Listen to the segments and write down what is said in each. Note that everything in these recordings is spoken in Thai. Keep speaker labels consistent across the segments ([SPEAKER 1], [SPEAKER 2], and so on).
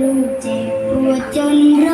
[SPEAKER 1] ลูกเจ็บปวดจนร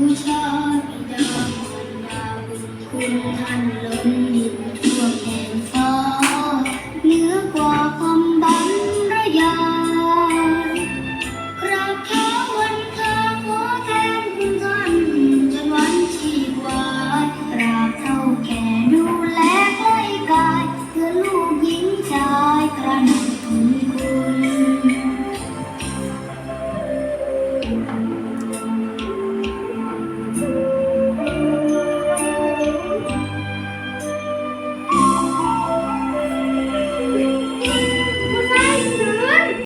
[SPEAKER 1] บูชาบิดามันดาบุญคุณท่านล้นดินทั่วแผ่นฟ้าเหนือกว่าคำบรรยายราบท้าวท้าขอแทนคุณท่านจนวันชีวากราบเท่าแกดูแลใกล้กายเพื่อลูกหญิงชายตระหนักถึงคุณ